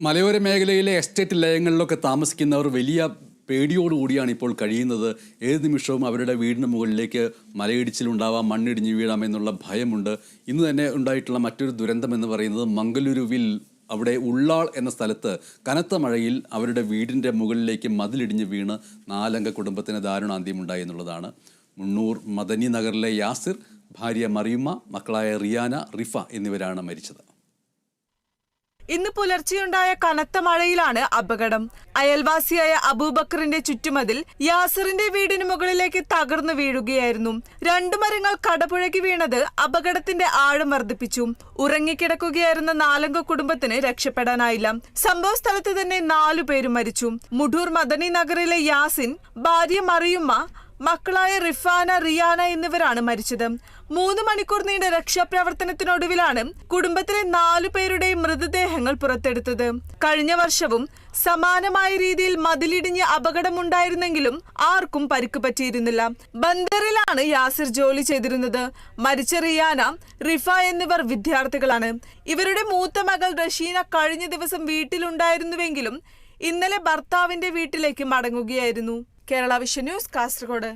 മലയോര മേഖലയിലെ എസ്റ്റേറ്റ് ലയങ്ങളിലൊക്കെ താമസിക്കുന്നവർ വലിയ പേടിയോടുകൂടിയാണ് ഇപ്പോൾ കഴിയുന്നത്. ഏത് നിമിഷവും അവരുടെ വീടിന് മുകളിലേക്ക് മലയിടിച്ചിലുണ്ടാവാം മണ്ണിടിഞ്ഞ് വീഴാം എന്നുള്ള ഭയമുണ്ട്. ഇന്ന് തന്നെ ഉണ്ടായിട്ടുള്ള മറ്റൊരു ദുരന്തം എന്ന് പറയുന്നത് മംഗലൂരുവിൽ അവിടെ ഉള്ളാൾ എന്ന സ്ഥലത്ത് കനത്ത മഴയിൽ അവരുടെ വീടിന്റെ മുകളിലേക്ക് മതിലിടിഞ്ഞ് വീണ് നാലംഗ കുടുംബത്തിന് ദാരുണാന്ത്യമുണ്ടായി എന്നുള്ളതാണ്. മുണ്ണൂർ മദനി നഗറിലെ യാസിർ ഭാര്യ മറിയുമ്മ മക്കളായ റിയാന റിഫ എന്നിവരാണ് മരിച്ചത്. ഇന്ന് പുലർച്ചെയുണ്ടായ കനത്ത മഴയിലാണ് അപകടം. അയൽവാസിയായ അബൂബക്കറിന്റെ ചുറ്റുമതിൽ യാസറിന്റെ വീടിന് മുകളിലേക്ക് തകർന്നു വീഴുകയായിരുന്നു. രണ്ടു മരങ്ങൾ കടപുഴകി വീണത് അപകടത്തിന്റെ ആഴം വർദ്ധിപ്പിച്ചു. ഉറങ്ങിക്കിടക്കുകയായിരുന്ന നാലംഗ കുടുംബത്തിന് രക്ഷപ്പെടാനായില്ല. സംഭവ സ്ഥലത്ത് തന്നെ നാലു പേരും മരിച്ചു. മുഡൂർ മദനി നഗറിലെ യാസിൻ ഭാര്യ മറിയുമ്മ മക്കളായ റിഫാന റിയാന എന്നിവരാണ് മരിച്ചത്. മൂന്ന് മണിക്കൂർ നീണ്ട രക്ഷാപ്രവർത്തനത്തിനൊടുവിലാണ് കുടുംബത്തിലെ നാലു പേരുടെയും മൃതദേഹങ്ങൾ പുറത്തെടുത്തത്. കഴിഞ്ഞ വർഷവും സമാനമായ രീതിയിൽ മതിലിടിഞ്ഞ് അപകടമുണ്ടായിരുന്നെങ്കിലും ആർക്കും പരിക്ക് പറ്റിയിരുന്നില്ല. ബന്ദറിലാണ് യാസിർ ജോലി ചെയ്തിരുന്നത്. മരിച്ച റിയാന റിഫ എന്നിവർ വിദ്യാർത്ഥികളാണ്. ഇവരുടെ മൂത്ത മകൾ റഷീന കഴിഞ്ഞ ദിവസം വീട്ടിലുണ്ടായിരുന്നുവെങ്കിലും ഇന്നലെ ഭർത്താവിന്റെ വീട്ടിലേക്ക് മടങ്ങുകയായിരുന്നു. Kerala Vision News Kasargod.